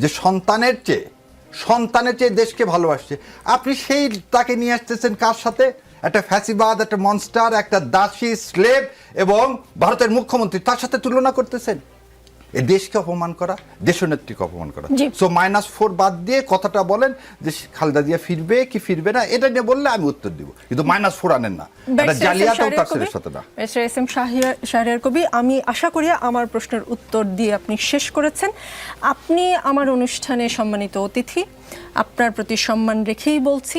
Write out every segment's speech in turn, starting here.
যে সন্তানের চেয়ে সন্তানের চেয়ে দেশকে ভালোবাসছে। আপনি সেই তাকে নিয়ে আসতেছেন কার সাথে? একটা ফ্যাসিবাদ, একটা মনস্টার একটা দাসী স্লেব এবং ভারতের মুখ্যমন্ত্রী, তার সাথে তুলনা করতেছেন? দেশকে অপমান করা দেশনেত্রীকে অপমান করা। সো মাইনাস ফোর বাদ দিয়ে কথাটা বলেন যে খালেদা জিয়া ফিরবে কি ফিরবে না এটা নিয়ে বললে আমি উত্তর দিব। কিন্তু মাইনাস ফোর আনেন না। এটা জালিয়াত তার সাথে না। এস এম শাহরিয়ার কবি আমি আশা করি আমার প্রশ্নের উত্তর দিয়ে আপনি শেষ করেছেন। আপনি আমার অনুষ্ঠানে সম্মানিত অতিথি আপনার প্রতি সম্মান রেখেই বলছি।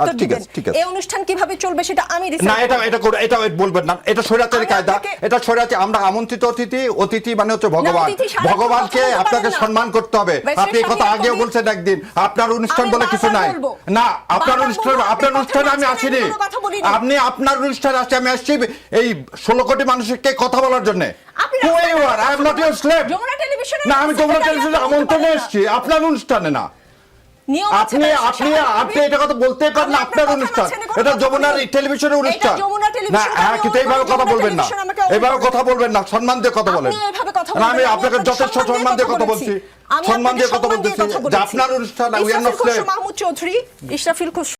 উত্তর আচ্ছা, দিবেন। এই অনুষ্ঠান কীভাবে চলবে সেটা আমি না এটা এটা এটা বলবেন না। এটা স্বৈরাচারী কায়দা। এটা স্বৈরাচারী আমরা আমন্ত্রিত অতিথি অতিথি মানে হচ্ছে ভগবান। ভগবানকে আপনাকে সম্মান করতে হবে। আপনি এই কথা আগেও বলছেন একদিন। আপনার অনুষ্ঠান বলে কিছু নাই। না আপনার অনুষ্ঠান আপনার অনুষ্ঠানে আমি আসিনি। আপনি আপনার অনুষ্ঠানে আসছি আমি আসছি। এই ষোলো কোটি মানুষকে কথা বলার জন্য? না আমি যমুনা টেলিভিশনে আমন্ত্রণে এসেছি আপনার অনুষ্ঠানে না। আপনি আপনি আপনি এটা কথা বলতে পারেন না আপনার অনুষ্ঠান। এটা যমুনার টেলিভিশনের অনুষ্ঠান। না হ্যাঁ কিন্তু এইভাবে কথা বলবেন না। এইভাবে কথা বলবেন না সম্মান দিয়ে কথা বলেন। না, আমি আপনাকে যথেষ্ট সম্মান দিয়ে কথা বলছি। সম্মান দিয়ে কথা বলতেছি। আপনার অনুষ্ঠান নট চৌধুরী ইশরাফিল